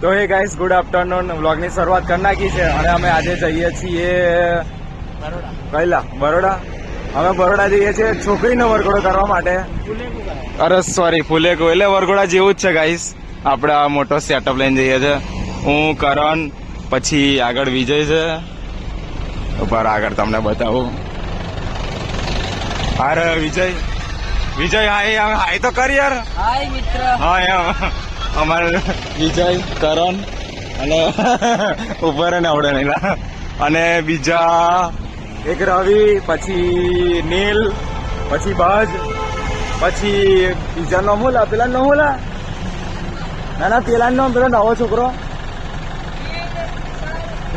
તો એ guys good afternoon વ્લોગની શરૂઆત કરી નાખી છે. અને અમે આજે જઈએ છીએ કઈલા બરોડા? અમે બરોડા જઈએ છીએ છોકરીનો વરઘોડો કરવા માટે. અરે સોરી ફુલેકો એટલે વરઘોડા જેવું જ છે ગાઈસ આપણે આ મોટો સેટઅપ લઈને જઈએ છીએ. હું કરણ પછી આગળ વિજય છે. ઉપર આગળ તમને બતાવું. અરે વિજય. વિજય હાય હાય તો કર યાર. હાય મિત્ર. હા એમ. અમારે વિજય, કરણ અને ઉપર ને આવડે નહીં. અને બીજા એક રવિ, પછી નીલ, પછી બાજ, પછી બીજા નમોલા પેલા નમોલા ના ના, પેલા નામ પેલો નવો છોકરો.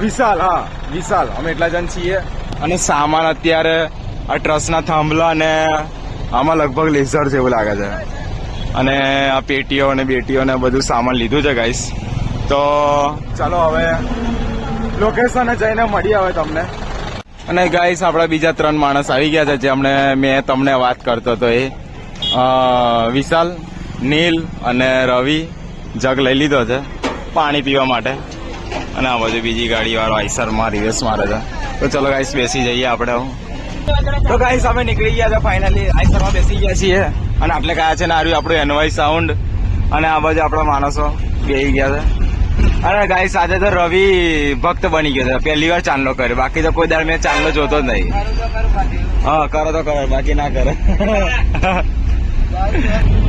વિશાલ, હા, વિશાલ. અમે એટલા જણ છીએ. અને સામાન અત્યારે આ ટ્રસ્ટના થાંભલા અને આમાં લગભગ લેઝર જેવું લાગે છે. અને આ પેટીઓ અને બેટીઓ ને બધું સામાન લીધું છે ગાઈસ તો ચાલો હવે લોકેશને જઈને મળીએ આવે તમને. અને ગાઈસ આપણા બીજા ત્રણ માણસ આવી ગયા છે જેમણે મેં તમને વાત કરતો હતો એ. વિશાલ, નીલ અને રવિ જગ લઈ લીધો છે, પાણી પીવા માટે. અને આ બાજુ બીજી ગાડી વાળો આઈસરમાં રિવર્સ મારે છે. તો ચલો ગાઈસ બેસી જઈએ આપણે. તો ગાઈસ અમે નીકળી ગયા છે ફાઇનલી આઈસરમાં બેસી ગયા છીએ. અને આટલે કયા છે ને આર્યું આપણું એનવાય સાઉન્ડ અને આ બાજુ આપણા માણસો બેસી ગયા છે. અરે ગાઈસ આજે તો રવિ ભક્ત બની ગયો છે. પહેલી વાર ચાંદલો કર્યો. બાકી તો કોઈ દાડ મેં ચાંદલો જોતો જ નહીં. હા, કરો તો કરો. બાકી ના કરે.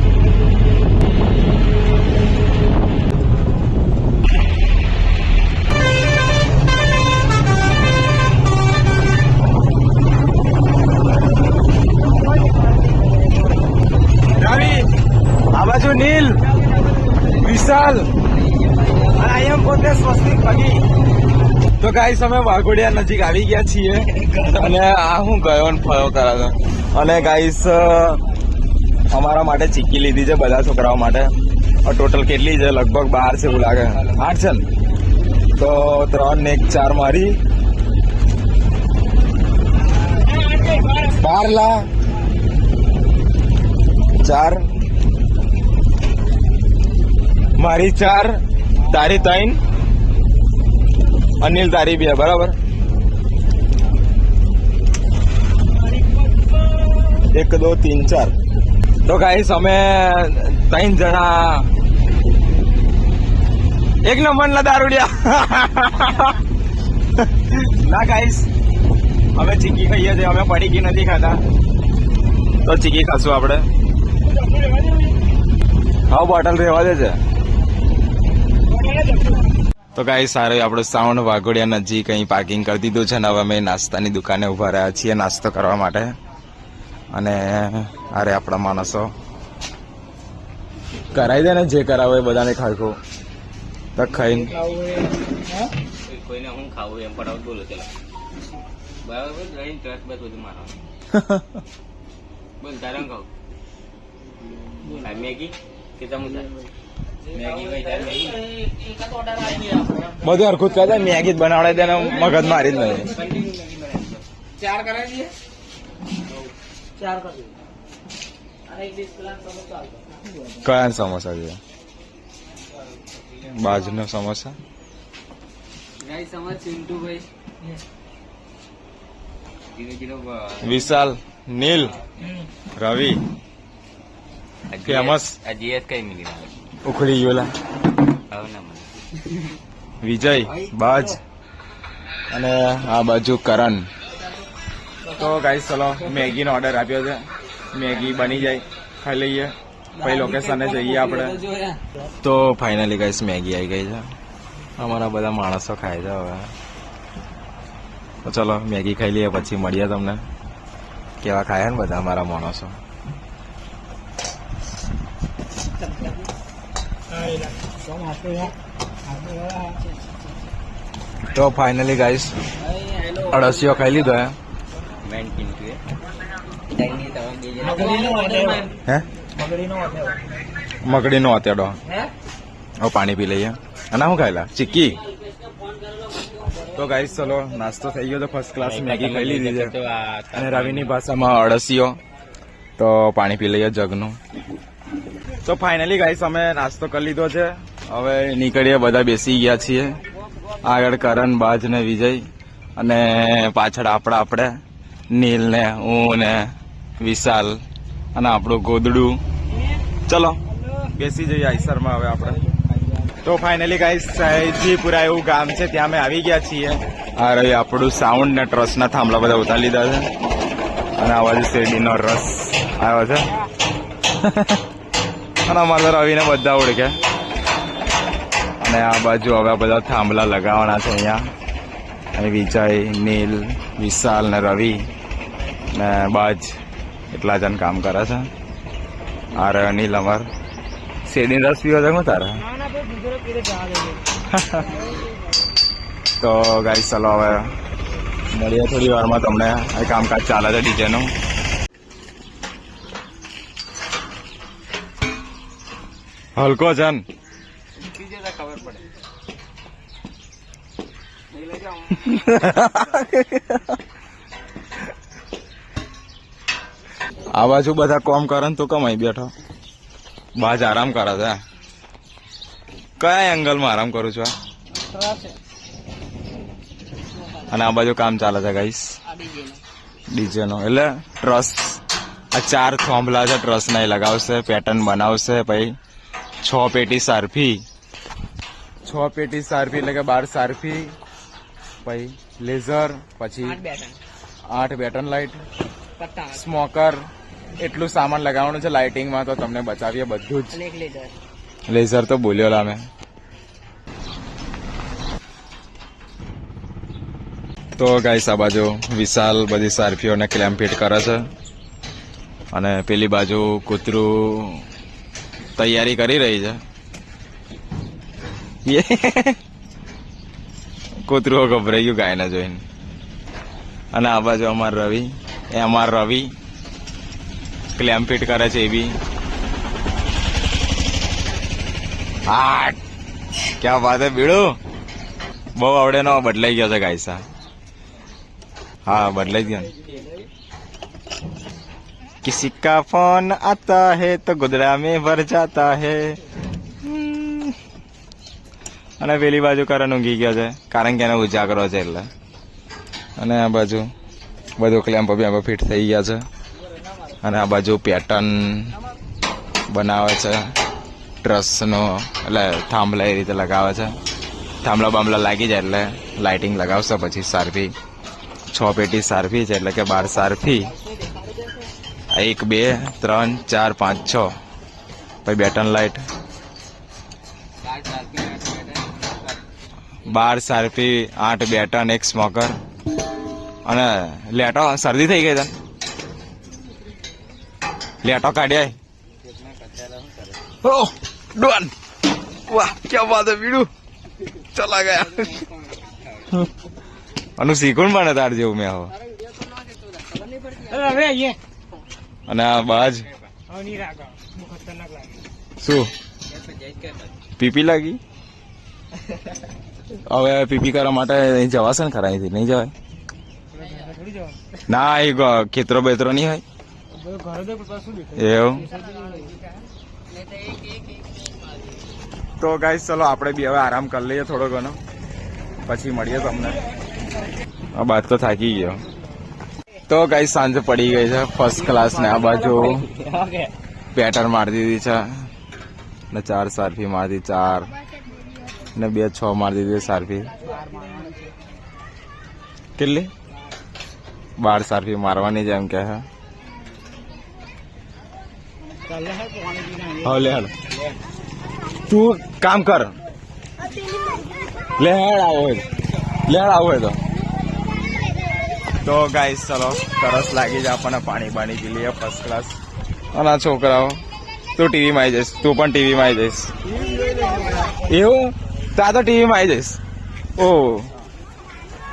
બાજુ નીલ વિશાલ. આઈ અહીંયા પોતે સ્વસ્તિક પગી. તો ગાઈસ અમે વાઘોડિયા નજીક આવી ગયા છીએ. અને આ હું ગયો ને ફયો કરાતો અને ગાઈસ અમારા માટે ચીક્કી લીધી છે બધા છોકરાઓ માટે. ટોટલ કેટલી છે? લગભગ બાર છે એવું લાગે. આઠ છે ને? તો ત્રણ ને એક ચાર મારી. બાર લા. ચાર. મારી ચાર, તારી ત્રણ, અનિલ તારી બે, બરાબર? એક, દો, તીન, ચાર. તો ગાઈસ અમે ત્રણ જણા એક નંબર ના દારૂડિયા ના ગાઈસ અમે ચીકી ખાઈએ છીએ, અમે પડીકી નથી ખાતા. તો ચીકી ખાશું આપણે. હા બોટલ રહેવા દે છે તો કાંઈ સારું આપણું સાઉન્ડ વાઘોડિયા નજીક. અહીં પાર્કિંગ કરી દીધું છે ને હવે અમે નાસ્તાની દુકાને ઊભા રહ્યા છીએ નાસ્તો કરવા માટે. અને અરે આપણા માણસો. કરાવી દે ને જે કરાવે એ બધાને ખાખું તો ખાઈને. કોઈને હું ખાવું એમ ફટાફટ બોલો ચલો. બરાબર? રહીને ટ્રસ્ટ બસ બધું મારો. બોલ તારે હું મેગી કે મેગી બધું હરખું કરે મેગી જ બનાવડે તેને મગજ મારી જ નહીં બનાવી ચાર ચાર કયા સમોસા છે? બાજુનો સમોસા? ગાઈ સમજ ચિંટુ ભાઈ ધીરે ધીરે વિશાલ નીલ રવિ. ફેમસ આ જીએસ કઈ મિલી ઉખડી ગયેલા વિજય, બાજ. અને આ બાજુ કરણ. તો ગાઈસ ચલો, મેગીનો ઓર્ડર આપ્યો છે. મેગી બની જાય. ખાઈ લઈએ. પછી લોકેશને જઈએ આપણે. તો ફાઇનલી ગાઈસ મેગી આવી ગઈ છે. અમારા બધા માણસો ખાય છે હવે. તો ચલો, મેગી ખાઈ લઈએ, પછી મળીએ તમને. કેવા ખાયા ને બધા અમારા માણસો? તો ફાઇનલી ગાઈસ અડસીઓ ખાઈ લીધો હે? મગડી નો હે અત્યાડો હવે પાણી પી લઈએ. અને હું ખાયેલા? ચીક્કી? તો ગાઈસ ચલો નાસ્તો થઈ ગયો તો ફર્સ્ટ ક્લાસ મેગી ખાઈ લીધી છે. અને રવિની ભાષામાં અળસીઓ તો પાણી પી લઈએ જગનું. તો ફાઇનલી ગાઈસ અમે નાસ્તો કરી લીધો છે. હવે નીકળીએ, બધા બેસી ગયા છીએ. આગળ કરણ, બાજ ને વિજય અને પાછળ આપણા આપણે નીલ ને હું ને વિશાલ અને આપણું ગોદડું. ચલો, બેસી જઈએ આઈસરમાં હવે આપણે. તો ફાઇનલી ગાઈસ સહેજીપુરા એવું ગામ છે, ત્યાં અમે આવી ગયા છીએ. આ રહ્યું આપણું સાઉન્ડ ને ટ્રસ્ટના થાંભલા બધા ઉતારી લીધા છે. અને આ બાજુ શેરડીનો રસ આવ્યો છે. અને અમારે રવિને બધા ઓળખે. અને આ બાજુ હવે બધા થાંભલા લગાવવાના છે અહીંયા. અહીં વિજય નીલ વિશાલ ને રવિ ને બાજ એટલા જણ કામ કરે છે. આ રહ્યો નીલ અમાર. શેરડીનો રસ પીવો છે હું તારા? તો ગાઈ ચલો હવે મળીએ થોડી વારમાં તમને. આ કામકાજ ચાલે છે ડીજેનું હલકો છે ખબર નહીં આ બાજુ બધા કોમ કરે તું કમાઈ બેઠો. બાજ આરામ કરે છે. કયા એંગલમાં આરામ કરું છું? અને આ બાજુ કામ ચાલે છે ગાઈસ ડીજેનો. એટલે ટ્રસ આ ચાર થોંભલા છે ટ્રસ ના લગાવશે પેટર્ન બનાવશે, પછી છ પેટી સારફી. છ પેટી સારફી એટલે કે બાર સારફી પછી લેઝર પછી આઠ બેટન. લાઇટ સ્મોકર એટલું સામાન લગાવવાનું છે લાઇટિંગમાં તો તમને બચાવીએ બધું જ. લેઝર. લેઝર તો બોલ્યો લામે. તો ગાઈસ આ બાજુ વિશાલ બધી સારફીઓને ક્લેમ્પ ફિટ કરે છે. અને પેલી બાજુ કૂતરું તૈયારી કરી રહી છે. કૂતરું ગભરાઈ ગયું ગાયને જોઈને. અને આ બાજુ અમાર રવિ. એ અમાર રવિ. ક્લેમ ફિટ કરે છે એ બી. આઠ ક્યાં વાત હે બીડુ? બહુ આવડે નો બદલાઈ ગયો છે ગાયસા. હા, બદલાઈ ગયો किसी का फोन आता है तो गुदड़ा में भर जाता है હમ. અને પેલી બાજુ કરણ ઊંઘી ગયો છે કારણ કે એને ઉજાગરો છે એટલે અને આ બાજુ બધું ક્લેમ્પ બેમ્પ ફિટ થઈ ગયા છે અને આ બાજુ પેટર્ન બનાવે છે ટ્રસનો એટલે થાંભલા એ રીતે લગાવે છે થાંભલા બાંભલા લાગી જાય એટલે લાઇટિંગ લગાવશે પછી સારફી છ પેટી સારફી છે એટલે કે બાર સારફી એક, બે, ત્રણ, ચાર, પાંચ, છ. પછી બેટન લાઇટ બાર સારફી આઠ બેટન, એક સ્મોકર અને લેટો, શરદી થઈ ગઈ તને? લેટો કાઢ્યા ઓ, ડોન. વાહ, ક્યાં વાત બીડુ ચલા ગયા. અનુ શીખું બને તાર જેવું મેં હવે. અને આ બાજ. શું? પીપી લાગી? હવે પીપી કરવા માટે અહીં જવાશે ને ખરા? અહીંથી નહીં જવાય? ના, એ ખેતરો બેતરો નહીં હોય? એવું? તો ગાઈસ, ચલો, આપણે બી હવે આરામ કરી લઈએ થોડો ઘણો. પછી મળીએ તમને. આ બાદ તો થાકી ગયો. તો કઈ સાંજે પડી ગઈ છે ફર્સ્ટ ક્લાસ ને આ બાજુ. પેટર્ન મારી દીધી છે. ને ચાર સારફી મારી દીધી ચાર. ને બે છ મારી દીધી સારફી. કેટલી? બાર સારફી મારવાની છે એમ કે હે લે હાલ તું કામ કર. લે હેડ આવો. લે હેડ આવો હોય તો તો ગાઈસ ચલો તરસ લાગી જ આપણને પાણી બાણી પી લઈએ ફર્સ્ટ ક્લાસ અને છોકરાઓ તું ટીવીમાં આવી જઈશ તું પણ ટીવીમાં આવી જઈશ. એવું? તો આ તો ટીવીમાં આવી જઈશ. ઓ.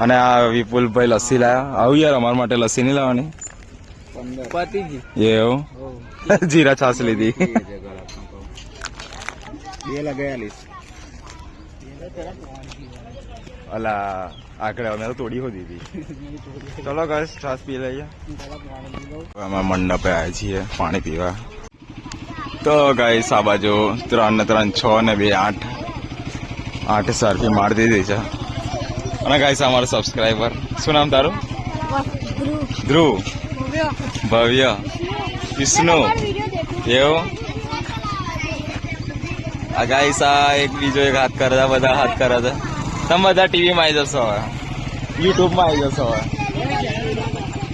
અને આ વિપુલભાઈ લસ્સી લાયા. આવું યાર અમારા માટે લસ્સી નહીં લાવવાની. એવું? જીરા છાસ લીધી. બે લગાવેલી અલા આકડે અમે તોડી હોતી હતી. ચલો ગસ છાસ પી લઈએ. અમે મંડપે આવ્યા છીએ પાણી પીવા. તો ગાય આ બાજુ ત્રણ ને ત્રણ છ ને બે આઠ. આઠ સરફી માર દીધી છે અને ગાય અમારો સબસ્ક્રાઈબર શું નામ તારું? ધ્રુવ. ભવ્ય. વિષ્ણુ. એવું? આ ગાય આ એક બીજો એક હાથ કરતા બધા હાથ કરતા તમે બધા ટીવીમાં આવી જશો હવે. યુટ્યુબમાં આવી જશો હવે.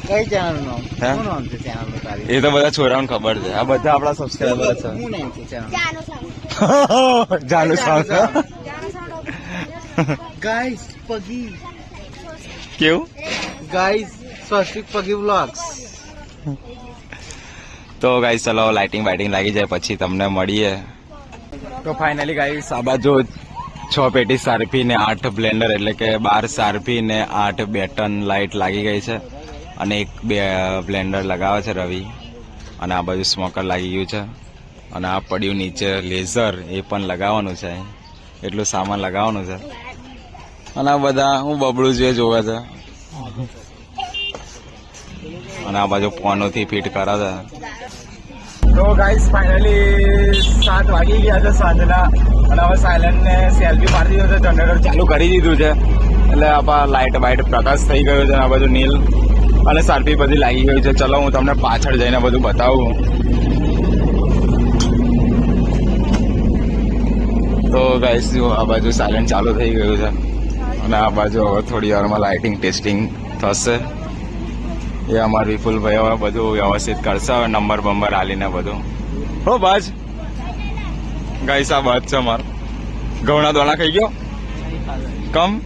કઈ ચેનલનું? નામ છે ચેનલ એ તો બધા છોરાઓને ખબર છે. આ બધા આપણા સબસ્ક્રાઈબર છે. શું નામ છે channel Janu sound guys Pagi. કેવું? ગાઈસ સ્વસ્તિક પગી વ્લોગ્સ તો ગાઈસ ચલો લાઇટિંગ બાઇટિંગ લાગી જાય પછી તમને મળીએ. તો ફાઇનલી ગાઈસ આ બાજુ છ પેટી સારપી ને આઠ બ્લેન્ડર એટલે કે બાર સારપી ને આઠ બેટન લાઇટ લાગી ગઈ છે. અને એક બે બ્લેન્ડર લગાવે છે રવિ. અને આ બાજુ સ્મોકર લાગી ગયું છે. અને આ પડ્યું નીચે લેઝર એ પણ લગાવવાનું છે. એટલું સામાન લગાવવાનું છે. અને આ બધા હું બબડું જે જોવે છે. અને આ બાજુ પોનોથી ફિટ કરે છે. તો ગાઈસ ફાઇનલી સાત વાગી ગયા છે સાંજના. અને હવે સાયલન્ટને સેલ્ફી મારી દીધો છે. જનરેટર ચાલુ કરી દીધું છે. એટલે આપા લાઇટ બાઇટ પ્રકાશ થઈ ગયો છે આ બધું નીલ. અને સારપી બધી લાગી ગઈ છે. ચલો, હું તમને પાછળ જઈને બધું બતાવું. તો ગાઈસ જો આ બાજુ સાયલન્ટ ચાલુ થઈ ગયું છે. અને આ બાજુ હવે થોડી વારમાં લાઇટિંગ ટેસ્ટિંગ થશે. એ અમારા વિપુલભાઈ હવે બધું વ્યવસ્થિત કરશે. હવે નંબર બંબર આલીને બધું. હો, બાજ. ગાઈસ, આ બાજ છે અમાર. ઘઉંના દોણા ખાઈ ગયો? કમ?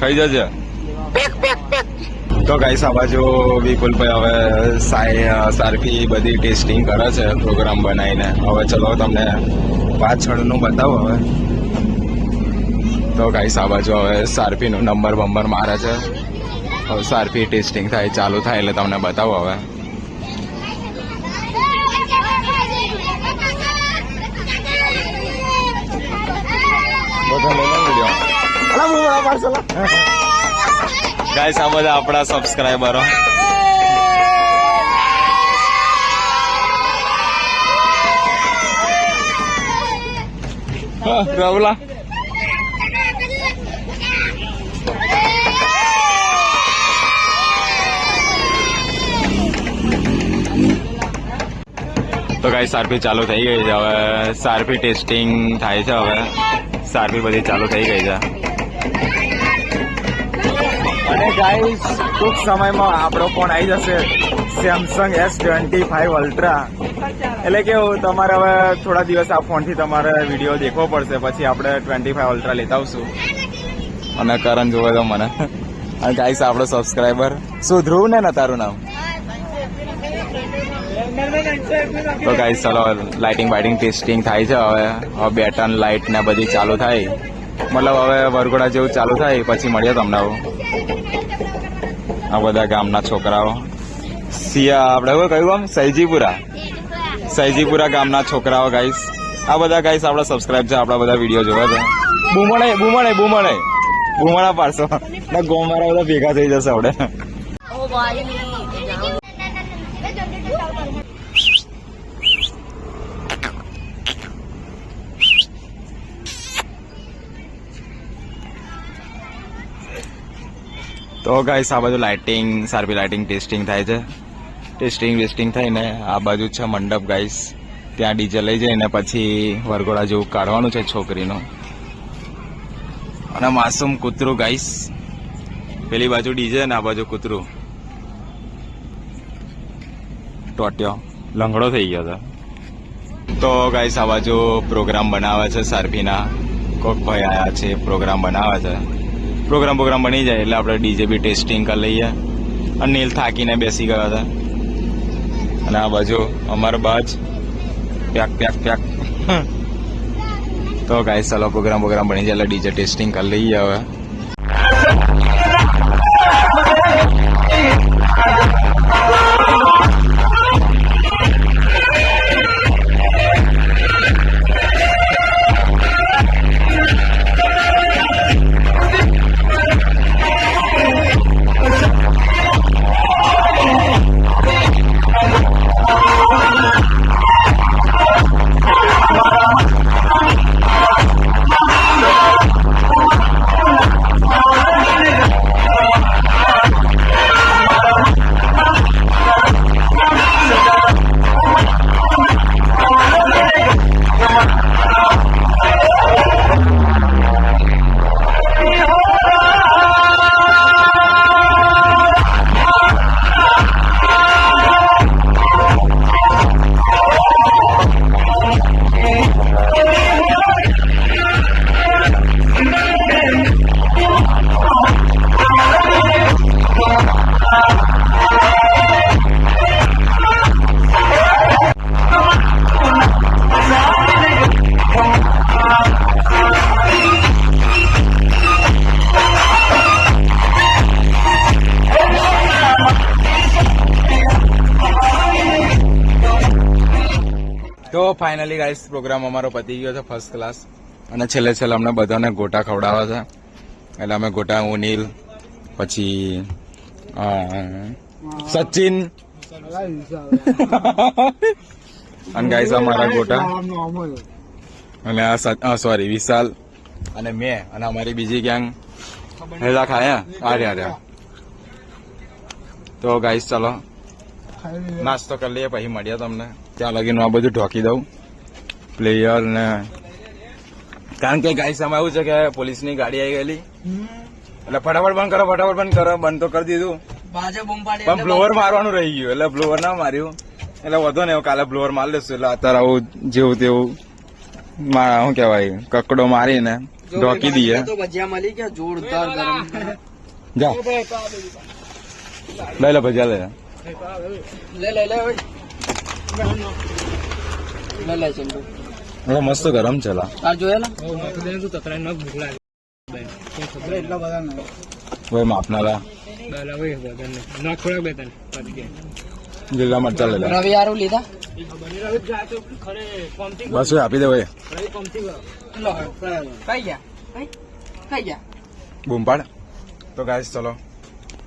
ખાઈ જજે. તો ગાઈસ, આ બાજુ વિપુલભાઈ હવે સારફી બધી ટેસ્ટિંગ કરે છે, પ્રોગ્રામ બનાવીને. હવે ચલો તમને પાછળનું બતાવો હવે. તો ગાઈસ, આ બાજુ હવે સારપીનો નંબર બંબર મારે છે. હવે સારફી ટેસ્ટિંગ થાય ચાલુ થાય એટલે તમને બતાવો હવે. ગાઈસ આ બધા આપણા સબસ્ક્રાઈબરો રવલા. તો ગાઈ સારફી ચાલુ થઈ ગઈ છે હવે. સારફી ટેસ્ટિંગ થાય છે હવે. સારફી બધી ચાલુ થઈ ગઈ છે. અને ગાઈસ ટૂંક સમયમાં આપણો ફોન આવી જશે. Samsung S twenty five ultra એટલે કેવું તમારે હવે થોડા દિવસ આ ફોનથી તમારે વીડિયો દેખવો પડશે. પછી આપણે ટ્વેન્ટી ફાઈવ અલ્ટ્રા લેતા આવશું. અને કરણ જોવે તો મને. અને ગાઈસ આપણો સબસ્ક્રાઈબર શું ધ્રુવ ને ને તારું નામ? તો ગાઈસ ચાલો લાઇટિંગ બાઇટિંગ ટેસ્ટિંગ થાય છે હવે. હવે બેટન લાઇટ ને બધી ચાલુ થાય. મતલબ હવે વરઘોડા જેવું ચાલુ થાય, પછી મળીએ તમને આ બધા ગામના છોકરાઓ. સિયા આપણે કહ્યું ગામ સૈજીપુરા. સૈજીપુરા ગામના છોકરાઓ ગાઈસ આ બધા ગાઈસ આપણા સબસ્ક્રાઇબ છે, આપણા બધા વીડિયો જોવે છે. બુમણે બુમણે બુમણે. બુમણા પાડશો. ને ગોમારા બધા ભેગા થઈ જશે આપણે. તો ગાઈસ આ બાજુ લાઇટિંગ સારપી લાઇટિંગ ટેસ્ટિંગ થાય છે. ટેસ્ટિંગ વેસ્ટિંગ થઈને આ બાજુ છે મંડપ ગાઈસ ત્યાં ડીજે લઈ જઈને પછી વરઘોડા જેવું કાઢવાનું છે છોકરીનું. અને માસૂમ કૂતરું ગાઈસ પેલી બાજુ ડીજે ને આ બાજુ કૂતરું. ટોટ્યો. લંગડો થઈ ગયો હતો તો ગાઈસ આ બાજુ પ્રોગ્રામ બનાવે છે સારફીના કોક ભાઈ આયા છે પ્રોગ્રામ બનાવે છે. પ્રોગ્રામ પ્રોગ્રામ બની જાય એટલે આપણે ડીજે બી ટેસ્ટિંગ કરી લઈએ. અને નીલ થાકીને બેસી ગયા હતા. અને આ બાજુ અમારો બાજ. પ્યાક પ્યાક પ્યાક. તો ગાઈસ ચાલો પ્રોગ્રામ પ્રોગ્રામ બની જાય એટલે ડીજે ટેસ્ટિંગ કરી લઈએ હવે. Wow. ફાઇનલી ગાઈસ પ્રોગ્રામ અમારો પતી ગયો છે ફર્સ્ટ ક્લાસ અને છેલ્લે છેલ્લે અમને બધાને ગોટા ખવડાવ્યા છે. એટલે અમે ગોટા, ઉનીલ, પછી સચિન. અને ગાઈસ અમારા ગોટા. અને આ સોરી વિશાલ અને મેં અને અમારી બીજી ગેંગ હેલા, ખાયા? આરે આરે તો ગાઈસ ચલો. નાસ્તો કરી લઈએ, પછી મળીએ તમને. ત્યાં લગીને આ બધું ઢોકી દઉં. પ્લેયર ને કારણ કે ગાઈ સમય એવું છે કે પોલીસની ગાડી આવી ગયેલી. એટલે ફટાફટ બંધ કરો ફટાફટ બંધ કરો બંધ તો કરી દીધું. બાજે બૂમ પાડી પણ બ્લોવર મારવાનું રહી ગયું એટલે બ્લોવર ના માર્યું. એટલે વધુ ને કાલે બ્લોવર મારી લેશું એટલે અત્યારે આવું જેવું તેવું મા- શું કેવાય કકડો મારીને ઢોકી દઈએ. જોરદાર ગરમ. જા. લઈ લે ભજીયા લઈ લે. લે લે લે ઓય. લે. લે? ચંદુ હવે મસ્ત ગરમ છે લા તાર જોયેલા એટલા બધા નહીં હવે માપના લા. લીલા મરચા લઈ લે રવિ હારું લીધા? બસ આપી દે ભાઈ લો, કઈ ગયા? કઈ? કઈ ગયા? બૂમ પાડ તો ગાઈસ ચલો.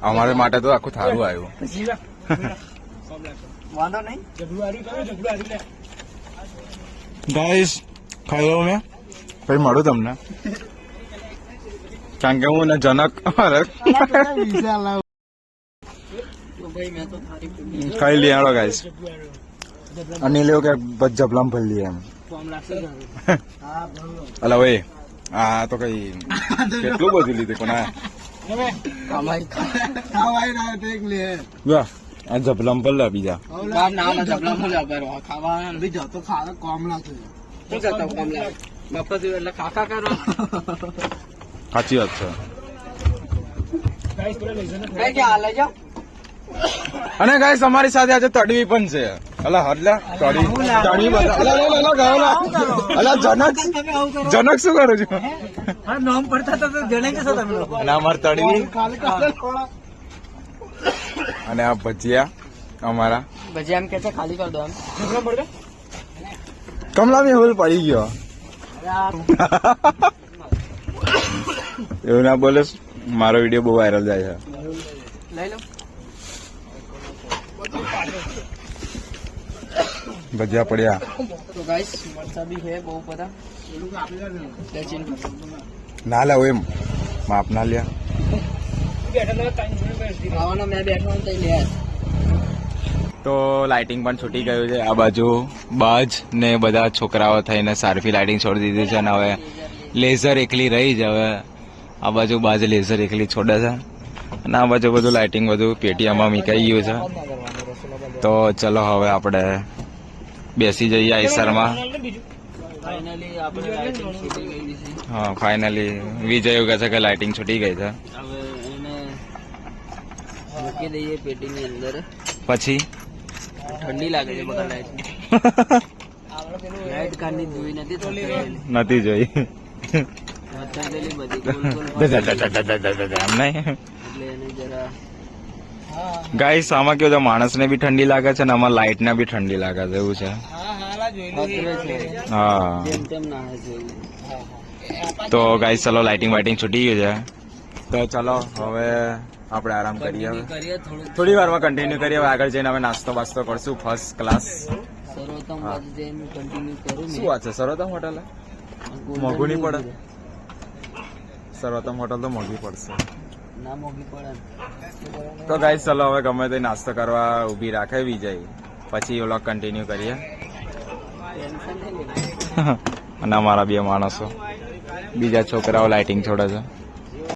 અમારે માટે તો આખું થારું આવ્યું. વાંધો નહીં. ગાઈસ ખાઈ લઉં મેં. પછી મળું તમને? કારણ કે હું ને જનક. ખાઈ લઈએ હેડો ગાઈસ. અનિલ એવું કે જબલામ ભરી લઈએ એમ. હલો અલા ભાઈ આ તો કઈ કેટલું બધું લીધું પણ આ ના જબલામ પર લા બીજા બાપ ના ના જબલા હું ખાવા બી જતો ખાવા કોમ લાગે શું કરતો કોમ લાગે? બાપા થી એટલે કાકા કરો. સાચી વાત છે. અને ગાઈસ અમારી સાથે આજે તડવી પણ છે. અલા હરલા તડવી. તડવી અલા જનક જનક શું કરો છો? નામ પડતા તો જણે કે છો તમે અને અમાર તડવી. કાલે કાલે અને આ ભજીયા અમારા. ભજીયા એમ કે છે ખાલી કર દો એમ. કમલા બી હોલ પડી ગયો. એવું ના બોલે મારો વીડિયો બહુ વાયરલ જાય છે. લઈ લો. ભજીયા પડ્યા. તો ગાઈસ વરસાદી છે બહુ બધા. ના લે એમ. માપ ના લ્યા ખાવાનો મેં બેઠો ને તઈ લે તો લાઇટિંગ પણ છૂટી ગયું છે આ બાજુ. બાજ ને બધા છોકરાઓ થઈને સારફી લાઇટિંગ છોડી દીધી છે અને હવે લેઝર એકલી રહી જ હવે. આ બાજુ બાજ લેઝર એકલી છોડે છે. અને આ બાજુ બધું લાઇટિંગ બધું પેટીએમમાં મીકાઈ ગયું છે. તો ચલો હવે આપણે બેસી જઈએ આઈસરમાં. હા ફાઇનલી વિજય યોગા છે કે લાઇટિંગ છૂટી ગઈ છે. મૂકી દઈએ પેટીની અંદર. પછી? ઠંડી લાગે છે બધા લાઈટ લાઈટ જોઈ નથી નથી જોઈ. થયેલી બધી. ગાઈસ આમાં કેવું છે? માણસને બી ઠંડી લાગે છે ને આમાં લાઈટ ને બી ઠંડી લાગે છે એવું છે. હા. તો ગાઈસ ચલો લાઇટિંગ વાઇટિંગ છૂટી ગયું છે. તો ચલો હવે આપણે આરામ કરીએ હવે. થોડી વારમાં કન્ટિન્યુ કરીએ હવે આગળ જઈને હવે નાસ્તો બાસ્તો કરશું ફર્સ્ટ ક્લાસ કરું શું વાત છે સર્વોત્તમ હોટલ મોઘું નહીં પડે? સર્વોત્તમ હોટલ તો મોંઘી પડશે. તો ગાઈ ચલો હવે ગમે તે નાસ્તો કરવા ઊભી રાખે વિજય. પછી ઓલો કન્ટિન્યુ કરીએ. અને અમારા બે માણસો. બીજા છોકરાઓ લાઇટિંગ છોડે છે.